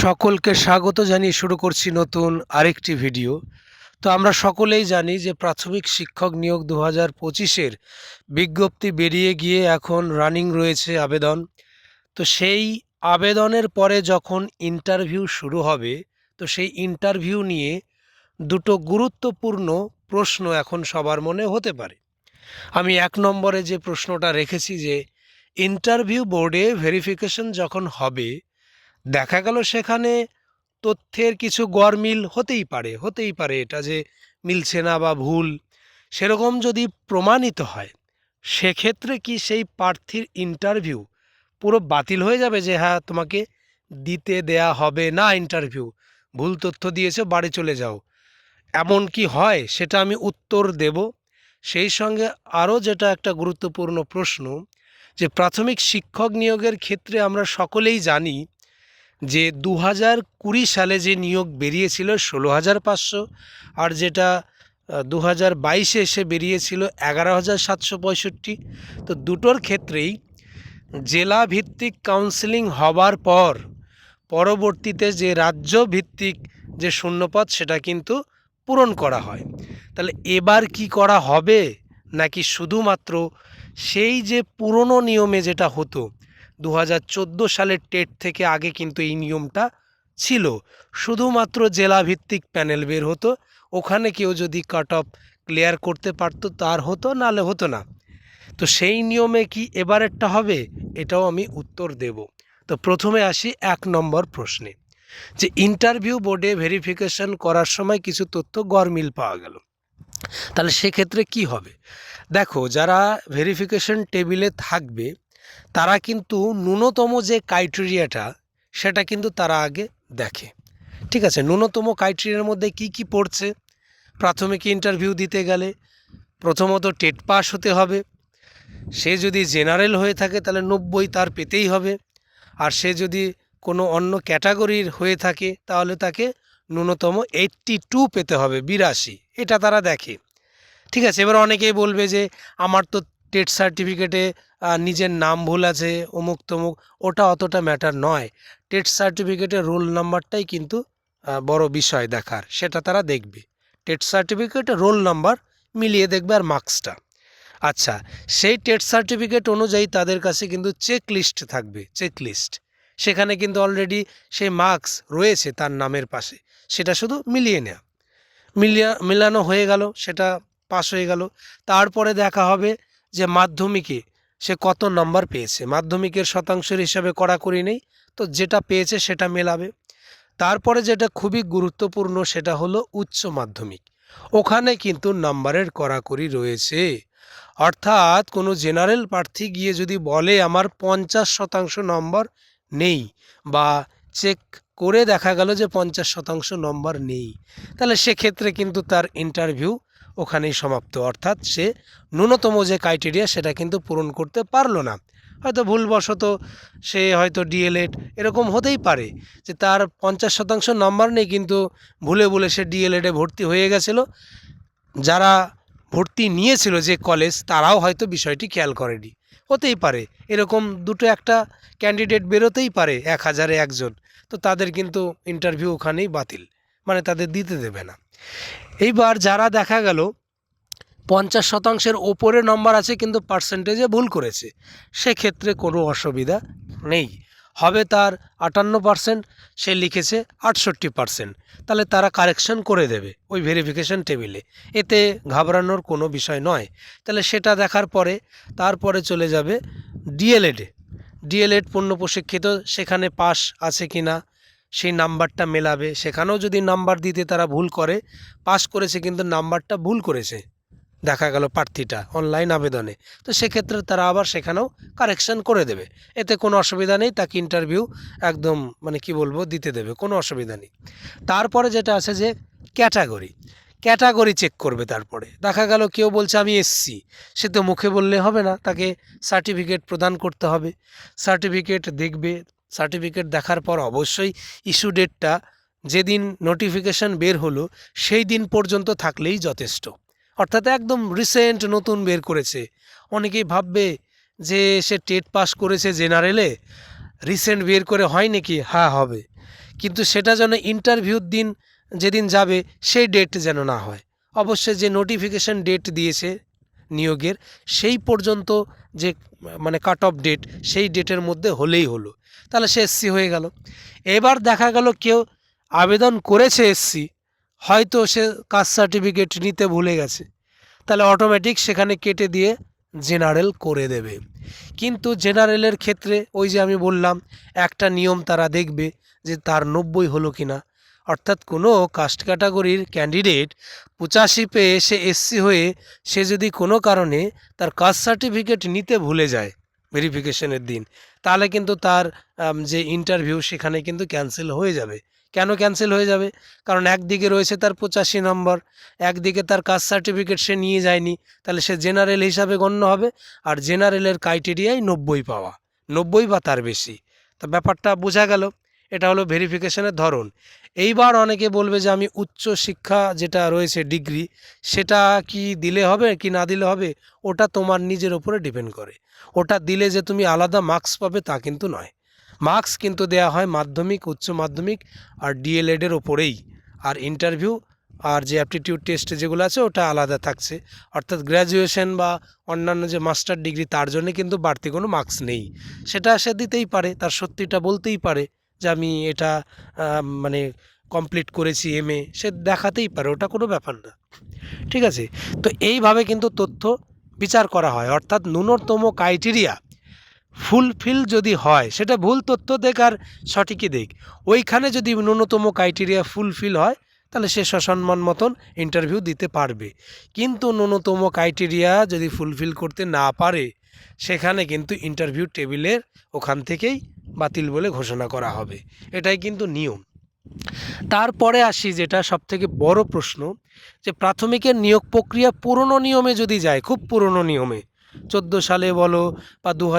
সকলকে স্বাগত জানিয়ে শুরু করছি নতুন আরেকটি ভিডিও। তো আমরা সকলেই জানি যে প্রাথমিক শিক্ষক নিয়োগ দু হাজার পঁচিশের বিজ্ঞপ্তি বেরিয়ে গিয়ে এখন রানিং রয়েছে আবেদন। তো সেই আবেদনের পরে যখন ইন্টারভিউ শুরু হবে, তো সেই ইন্টারভিউ নিয়ে দুটো গুরুত্বপূর্ণ প্রশ্ন এখন সবার মনে হতে পারে। আমি এক নম্বরে যে প্রশ্নটা রেখেছি যে, ইন্টারভিউ বোর্ডে ভেরিফিকেশন যখন হবে দেখা গেল সেখানে তথ্যের কিছু গরমিল হতেই পারে হতেই পারে এটা যে মিলছে না বা ভুল। সেরকম যদি প্রমাণিত হয়, সেক্ষেত্রে কি সেই প্রার্থীর ইন্টারভিউ পুরো বাতিল হয়ে যাবে যে হ্যাঁ তোমাকে দিতে দেয়া হবে না ইন্টারভিউ ভুল তথ্য দিয়েছে, বাড়ি চলে যাও। এমন কি হয়? সেটা আমি উত্তর দেব। সেই সঙ্গে আরও যেটা একটা গুরুত্বপূর্ণ প্রশ্ন, যে প্রাথমিক শিক্ষক নিয়োগের ক্ষেত্রে আমরা সকলেই জানি যে দু হাজার কুড়ি সালে যে নিয়োগ বেরিয়েছিল ষোলো হাজার পাঁচশো আর যেটা দু হাজার বাইশে এসে বেরিয়েছিল এগারো হাজার সাতশো পঁয়ষট্টি। তো দুটোর ক্ষেত্রেই জেলা ভিত্তিক কাউন্সেলিং হবার পর পরবর্তীতে যে রাজ্য ভিত্তিক যে শূন্যপদ সেটা কিন্তু পূরণ করা হয়। তাহলে এবার কি করা হবে? নাকি শুধুমাত্র সেই যে পুরনো নিয়মে যেটা হতো দু হাজার চোদ্দ সালের টেট থেকে আগে কিন্তু এই নিয়মটা ছিল। শুধুমাত্র জেলাভিত্তিক প্যানেল বের হতো, ওখানে কেউ যদি কাট অফ ক্লিয়ার করতে পারতো তার হতো নাহলে হতো না। তো সেই নিয়মে কি এবারেরটা হবে? এটাও আমি উত্তর দেব। তো প্রথমে আসি এক নম্বর প্রশ্নে। যে ইন্টারভিউ বোর্ডে ভেরিফিকেশন করার সময় কিছু তথ্য গরমিল পাওয়া গেল। তাহলে সেক্ষেত্রে কি হবে? দেখো, যারা ভেরিফিকেশন টেবিলে থাকবে তারা কিন্তু ন্যূনতম যে ক্রাইটেরিয়াটা সেটা কিন্তু তারা আগে দেখে। ঠিক আছে, ন্যূনতম ক্রাইটেরিয়ার মধ্যে কি কি পড়ছে? প্রাথমিক ইন্টারভিউ দিতে গেলে প্রথমত টেট পাস হতে হবে। সে যদি জেনারেল হয়ে থাকে তাহলে নব্বই তার পেতেই হবে। আর সে যদি কোনো অন্য ক্যাটাগরির হয়ে থাকে তাহলে তাকে ন্যূনতম এইট্টি টু পেতে হবে, বিরাশি। এটা তারা দেখে। ঠিক আছে, এবার অনেকেই বলবে যে, আমার তো টেট সার্টিফিকেটে নিজের নাম ভুল আছে, অমুক তমুক, ওটা অতটা ম্যাটার নয়। টেট সার্টিফিকেটে রোল নাম্বারটাই কিন্তু বড় বিষয় দেখার, সেটা তারা দেখবে। টেট সার্টিফিকেটে রোল নাম্বার মিলিয়ে দেখবে আর মার্কসটা। আচ্ছা সেই টেট সার্টিফিকেট অনুযায়ী তাদের কাছে কিন্তু চেক লিস্ট থাকবে চেক লিস্ট সেখানে কিন্তু অলরেডি সেই মার্কস রয়েছে তার নামের পাশে, সেটা শুধু মিলিয়ে নেওয়া মিলিয়া, মিলানো হয়ে গেল, সেটা পাস হয়ে গেল। তারপরে দেখা হবে যে মাধ্যমিকে সে কত নম্বর পেয়েছে। মাধ্যমিকের শতাংশের হিসাবে কড়াকড়ি নেই, তো যেটা পেয়েছে সেটা মেলাবে। তারপরে যেটা খুবই গুরুত্বপূর্ণ সেটা হলো উচ্চ মাধ্যমিক। ওখানে কিন্তু নাম্বারের কড়াকড়ি রয়েছে। অর্থাৎ কোনো জেনারেল প্রার্থী গিয়ে যদি বলে আমার পঞ্চাশ শতাংশ নম্বর নেই বা চেক করে দেখা গেল যে পঞ্চাশ শতাংশ নম্বর নেই, তাহলে সেক্ষেত্রে কিন্তু তার ইন্টারভিউ ওখানেই সমাপ্ত। অর্থাৎ সে ন্যূনতম যে ক্রাইটেরিয়া সেটা কিন্তু পূরণ করতে পারল না। হয়তো ভুলবশত সে হয়তো ডিএলএড এরকম হতেই পারে যে তার পঞ্চাশ শতাংশ নম্বর নেই কিন্তু ভুলে ভুলে সে ডিএলএডে ভর্তি হয়ে গেছিল। যারা ভর্তি নিয়েছিল যে কলেজ তারাও হয়তো বিষয়টি খেয়াল করেনি। হতেই পারে, এরকম দুটো একটা ক্যান্ডিডেট বেরোতেই পারে, এক হাজারে একজন। তো তাদের কিন্তু ইন্টারভিউ ওখানেই বাতিল। মানে তাদের দিতে দেবে না। এইবার যারা দেখা গেল, পঞ্চাশ শতাংশের ওপরে নম্বর আছে কিন্তু পার্সেন্টেজে ভুল করেছে, সেক্ষেত্রে কোনো অসুবিধা নেই। হবে তার আটান্ন পার্সেন্ট সে লিখেছে আটষট্টি পার্সেন্ট তাহলে তারা কারেকশন করে দেবে ওই ভেরিফিকেশন টেবিলে এতে ঘাবড়ানোর কোনো বিষয় নয়। তাহলে সেটা দেখার পরে তারপরে চলে যাবে ডিএলএডে ডিএলএড পূর্ণ প্রশিক্ষিত, সেখানে পাস আছে কি না সেই নাম্বারটা মেলাবে। সেখানেও যদি নাম্বার দিতে তারা ভুল করে, পাস করেছে কিন্তু নাম্বারটা ভুল করেছে। দেখা গেল প্রার্থীটা অনলাইন আবেদনে। তো সেক্ষেত্রে তারা আবার সেখানেও কারেকশন করে দেবে। এতে কোনো অসুবিধা নেই, তাকে ইন্টারভিউ একদম মানে কি বলব, দিতে দেবে, কোনো অসুবিধা নেই। তারপরে যেটা আছে যে ক্যাটাগরি ক্যাটাগরি চেক করবে তারপরে। দেখা গেল কেউ বলছে, আমি এসসি সে তো মুখে বললে হবে না, তাকে সার্টিফিকেট প্রদান করতে হবে। সার্টিফিকেট দেখবে সার্টিফিকেট দেখার পর অবশ্যই ইস্যু ডেটটা যেদিন নোটিফিকেশান বের হলো, সেই দিন পর্যন্ত থাকলেই যথেষ্ট। অর্থাৎ একদম রিসেন্ট নতুন বের করেছে। অনেকেই ভাববে যে সে টেট পাস করেছে জেনারেলে রিসেন্ট বের করে হয় নাকি? হ্যাঁ হবে। কিন্তু সেটা যেন ইন্টারভিউর দিন যেদিন যাবে, সেই ডেট যেন না হয়। অবশ্যই যে নোটিফিকেশন ডেট দিয়েছে নিয়োগের সেই পর্যন্ত যে মানে কাট অফ ডেট সেই ডেটের মধ্যে হলেই হলো। তাহলে সে এসসি হয়ে গেল। এবার দেখা গেল কেউ আবেদন করেছে এসসি হয়তো সে কাস্ট সার্টিফিকেট নিতে ভুলে গেছে। তাহলে অটোমেটিক সেখানে কেটে দিয়ে জেনারেল করে দেবে। কিন্তু জেনারেলের ক্ষেত্রে ওই যে আমি বললাম, একটা নিয়ম তারা দেখবে যে তার নব্বই হলো কি না অর্থাৎ কোনো কাস্ট ক্যাটাগরির ক্যান্ডিডেট পঁচাশি পেয়ে সে এসসি হয়ে সে যদি কোনো কারণে তার কাস্ট সার্টিফিকেট নিতে ভুলে যায় ভেরিফিকেশনের দিন, তাহলে কিন্তু তার যে ইন্টারভিউ সেখানে কিন্তু ক্যান্সেল হয়ে যাবে। কেন ক্যান্সেল হয়ে যাবে? কারণ একদিকে রয়েছে তার পঁচাশি নম্বর, একদিকে তার কাস্ট সার্টিফিকেট সে নিয়ে যায়নি, তাহলে সে জেনারেল হিসাবে গণ্য হবে আর জেনারেলের ক্রাইটেরিয়াই নব্বই পাওয়া, নব্বই বা তার বেশি। তা ব্যাপারটা বোঝা গেল। এটা হলো ভেরিফিকেশনের ধরন। এইবার অনেকে বলবে যে আমি উচ্চ শিক্ষা যেটা রয়েছে ডিগ্রি সেটা কি দিলে হবে কি না দিলে হবে? ওটা তোমার নিজের ওপরে ডিপেন্ড করে। ওটা দিলে যে তুমি আলাদা মার্কস পাবে তা কিন্তু নয়। মার্কস কিন্তু দেয়া হয় মাধ্যমিক, উচ্চ মাধ্যমিক আর ডিএলএডের ওপরেই। আর ইন্টারভিউ আর যে অ্যাপটিটিউড টেস্ট যেগুলো আছে, ওটা আলাদা থাকছে। অর্থাৎ গ্র্যাজুয়েশন বা অন্যান্য যে মাস্টার ডিগ্রি তার জন্য কিন্তু বাড়তি কোনো মার্কস নেই। সেটা সে দিতেই পারে, তার সত্যিটা বলতেই পারে। যে আমি এটা মানে কমপ্লিট করেছি এম এ সে দেখাতেই পারে, ওটা কোনো ব্যাপার না। ঠিক আছে? তো এইভাবে কিন্তু তথ্য বিচার করা হয়। অর্থাৎ ন্যূনতম ক্রাইটেরিয়া ফুলফিল যদি হয়, সেটা ভুল তথ্য দেখ আর সঠিকই দেখ। ওইখানে যদি ন্যূনতম ক্রাইটেরিয়া ফুলফিল হয়, তাহলে সে সসম্মান মতন ইন্টারভিউ দিতে পারবে। কিন্তু ন্যূনতম ক্রাইটেরিয়া যদি ফুলফিল করতে না পারে, সেখানে কিন্তু ইন্টারভিউ টেবিলের ওখান থেকেই বাতিল বলে ঘোষণা করা হবে। এটাই কিন্তু নিয়ম। তারপরে আসি যেটা সবথেকে বড় প্রশ্ন, যে প্রাথমিকের নিয়োগ প্রক্রিয়া পুরনো নিয়মে যদি যায়, খুব পুরনো নিয়মে, চোদ্দ সালে বলো বা দু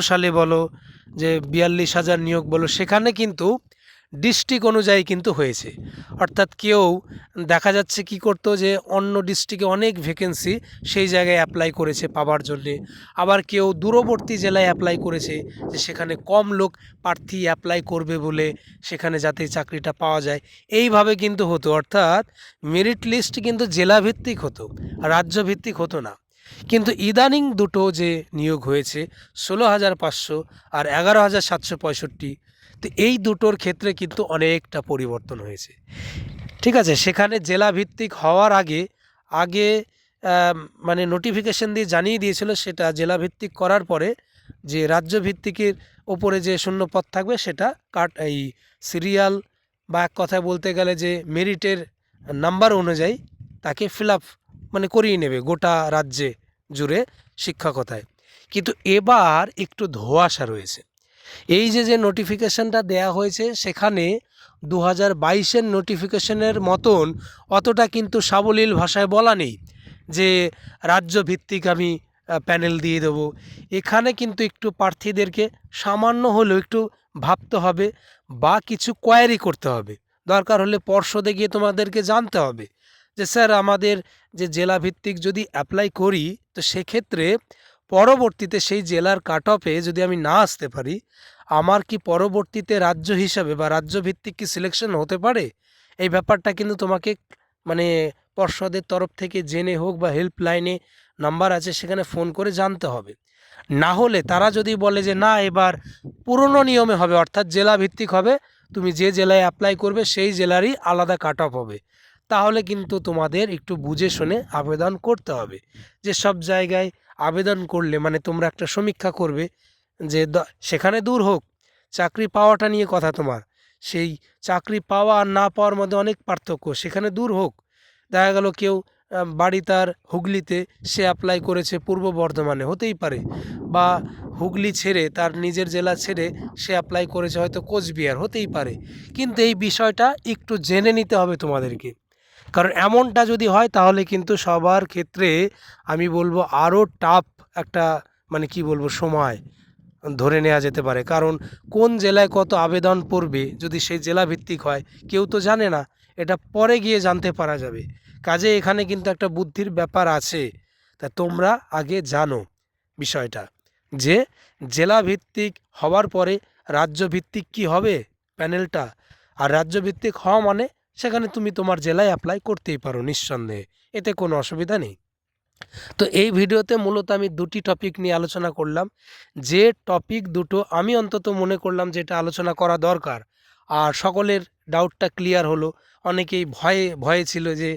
সালে বলো, যে বিয়াল্লিশ হাজার নিয়োগ বলো, সেখানে কিন্তু ডিস্ট্রিক্ট অনুযায়ী কিন্তু হয়েছে। অর্থাৎ কেউ দেখা যাচ্ছে কি করতো যে, অন্য ডিস্ট্রিক্টে অনেক ভ্যাকেন্সি সেই জায়গায় অ্যাপ্লাই করেছে পাবার জন্যে। আবার কেউ দূরবর্তী জেলায় অ্যাপ্লাই করেছে যে, সেখানে কম লোক প্রার্থী অ্যাপ্লাই করবে বলে সেখানে যাতে চাকরিটা পাওয়া যায়। এইভাবে কিন্তু হতো। অর্থাৎ মেরিট লিস্ট কিন্তু জেলাভিত্তিক হতো, রাজ্যভিত্তিক হতো না। কিন্তু ইদানিং দুটো যে নিয়োগ হয়েছে, ষোলো হাজার পাঁচশো আর এগারো হাজার সাতশো পঁয়ষট্টি তো এই দুটোর ক্ষেত্রে কিন্তু অনেকটা পরিবর্তন হয়েছে। ঠিক আছে, সেখানে জেলা ভিত্তিক হওয়ার আগে আগে মানে নোটিফিকেশন দিয়ে জানিয়ে দিয়েছিল সেটা জেলা ভিত্তিক করার পরে যে রাজ্য ভিত্তিকের ওপরে যে শূন্য পদ থাকবে সেটা কাট, এই সিরিয়াল বা এক কথায় বলতে গেলে যে মেরিটের নাম্বার অনুযায়ী তাকে ফিল আপ মানে করিয়ে নেবে গোটা রাজ্যে জুড়ে শিক্ষকতায়। কিন্তু এবার একটু ধোঁয়াশা রয়েছে। এই যে যে নোটিফিকেশনটা দেয়া হয়েছে, সেখানে দু হাজার বাইশের নোটিফিকেশনের মতন অতটা কিন্তু সাবলীল ভাষায় বলা নেই যে রাজ্য ভিত্তিক আমি প্যানেল দিয়ে দেবো। এখানে কিন্তু একটু প্রার্থীদেরকে সামান্য হলেও একটু ভাবতে হবে বা কিছু কোয়ারি করতে হবে। দরকার হলে পর্ষদে গিয়ে তোমাদেরকে জানতে হবে যে, স্যার আমাদের যে জেলা ভিত্তিক যদি অ্যাপ্লাই করি, তো সেক্ষেত্রে পরবর্তীতে সেই জেলার কাট অফে যদি আমি না আসতে পারি, আমার কি পরবর্তীতে রাজ্য হিসাবে বা রাজ্য ভিত্তিক কি সিলেকশন হতে পারে? এই ব্যাপারটা কিন্তু তোমাকে মানে পর্ষদের তরফ থেকে জেনে হোক বা হেল্পলাইনে নাম্বার আছে, সেখানে ফোন করে জানতে হবে। না হলে তারা যদি বলে যে, না, এবার পুরনো নিয়মে হবে, অর্থাৎ জেলা ভিত্তিক হবে, তুমি যে জেলায় অ্যাপ্লাই করবে, সেই জেলারই আলাদা কাট অফ হবে। তাহলে কিন্তু তোমাদের একটু বুঝে শুনে আবেদন করতে হবে যে, সব জায়গায় আবেদন করলে মানে তোমরা একটা সমীক্ষা করবে যে সেখানে দূর হোক, চাকরি পাওয়াটা নিয়ে কথা তোমার। সেই চাকরি পাওয়া আর না পাওয়ার মধ্যে অনেক পার্থক্য, সেখানে দূর হোক। দেখা গেল কেউ বাড়ি তার হুগলিতে সে অ্যাপ্লাই করেছে পূর্ব বর্ধমানে, হতেই পারে। বা হুগলি ছেড়ে তার নিজের জেলা ছেড়ে সে অ্যাপ্লাই করেছে হয়তো কোচবিহার, হতেই পারে। কিন্তু এই বিষয়টা একটু জেনে নিতে হবে তোমাদেরকে। কারণ এমনটা যদি হয় তাহলে কিন্তু সবার ক্ষেত্রে আমি বলব আরও টাফ একটা মানে কি বলব, সময় ধরে নেওয়া যেতে পারে। কারণ কোন জেলায় কত আবেদন পড়বে যদি সেই জেলা ভিত্তিক হয়, কেউ তো জানে না, এটা পরে গিয়ে জানতে পারা যাবে। কাজে এখানে কিন্তু একটা বুদ্ধির ব্যাপার আছে, তা তোমরা আগে জানো বিষয়টা। যে জেলা ভিত্তিক হওয়ার পরে রাজ্য ভিত্তিক কি হবে প্যানেলটা? আর রাজ্যভিত্তিক হওয়া মানে সেখানে তুমি তোমার জেলায় অ্যাপ্লাই করতেই পারো নিঃসন্দেহে, এতে কোনো অসুবিধা নেই। তো এই ভিডিওতে মূলত আমি দুটি টপিক নিয়ে আলোচনা করলাম, যে টপিক দুটো আমি অন্তত মনে করলাম যে এটা আলোচনা করা দরকার, আর সকলের ডাউটটা ক্লিয়ার হলো। অনেকেই ভয়ে ভয়ে ছিল যে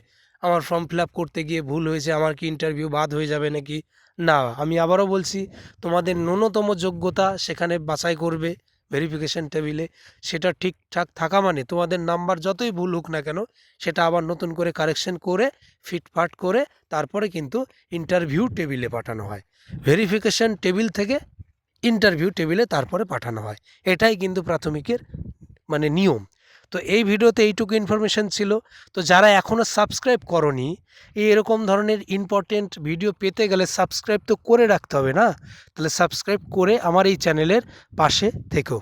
আমার ফর্ম ফিল করতে গিয়ে ভুল হয়েছে, আমার কি ইন্টারভিউ বাদ হয়ে যাবে নাকি? না, আমি আবারও বলছি, তোমাদের ন্যূনতম যোগ্যতা সেখানে বাছাই করবে। ভেরিফিকেশন টেবিলে সেটা ঠিকঠাক থাকা মানে তোমাদের নাম্বার যতই ভুল হোক না কেন, সেটা আবার নতুন করে কারেকশন করে, ফিটফাট করে তারপরে কিন্তু ইন্টারভিউ টেবিলে পাঠানো হয়। ভেরিফিকেশান টেবিল থেকে ইন্টারভিউ টেবিলে তারপরে পাঠানো হয়। এটাই কিন্তু প্রাথমিকের মানে নিয়ম। তো এই ভিডিওতে এইটুকু ইনফরমেশান ছিল। তো যারা এখনও সাবস্ক্রাইব করনি, এই এরকম ধরনের ইম্পর্টেন্ট ভিডিও পেতে গেলে সাবস্ক্রাইব তো করে রাখতে হবে না? তাহলে সাবস্ক্রাইব করে আমার এই চ্যানেলের পাশে থেকো।